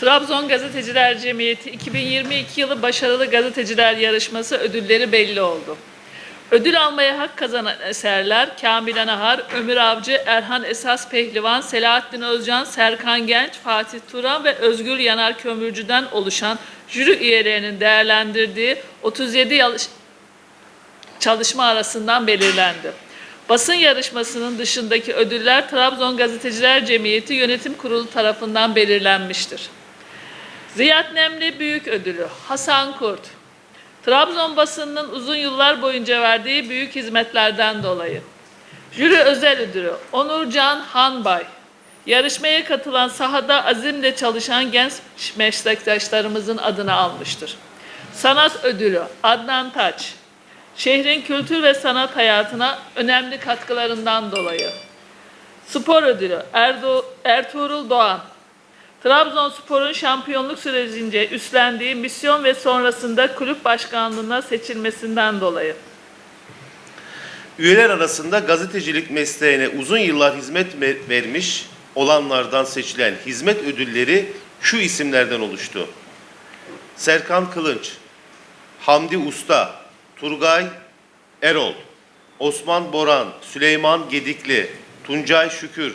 Trabzon Gazeteciler Cemiyeti 2022 yılı Başarılı Gazeteciler Yarışması ödülleri belli oldu. Ödül almaya hak kazanan eserler Kamil Anahar, Ömür Avcı, Erhan Esas Pehlivan, Selahattin Özcan, Serkan Genç, Fatih Turan ve Özgür Yanar Kömürcü'den oluşan jüri üyelerinin değerlendirdiği 37 yalış- çalışma arasından belirlendi. Basın yarışmasının dışındaki ödüller Trabzon Gazeteciler Cemiyeti Yönetim Kurulu tarafından belirlenmiştir. Ziyad Nemli Büyük Ödülü Hasan Kurt Trabzon basınının uzun yıllar boyunca verdiği büyük hizmetlerden dolayı. Jüri Özel Ödülü Onurcan Hanbay Yarışmaya katılan sahada azimle çalışan genç meslektaşlarımızın adını almıştır. Sanat Ödülü Adnan Taç Şehrin kültür ve sanat hayatına önemli katkılarından dolayı. Spor Ödülü Erdo, Ertuğrul Doğan Trabzonspor'un şampiyonluk sürecince üstlendiği misyon ve sonrasında kulüp başkanlığına seçilmesinden dolayı. Üyeler arasında gazetecilik mesleğine uzun yıllar hizmet me- vermiş olanlardan seçilen hizmet ödülleri şu isimlerden oluştu. Serkan Kılınç, Hamdi Usta, Turgay Erol, Osman Boran, Süleyman Gedikli, Tuncay Şükür,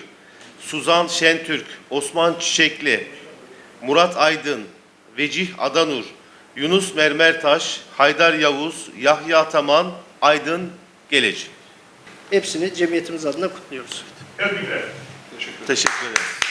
Suzan Şentürk, Osman Çiçekli, Murat Aydın, Vecih Adanur, Yunus Mermertaş, Haydar Yavuz, Yahya Taman, Aydın Geleci. Hepsini cemiyetimiz adına kutluyoruz. Teşekkür ederiz.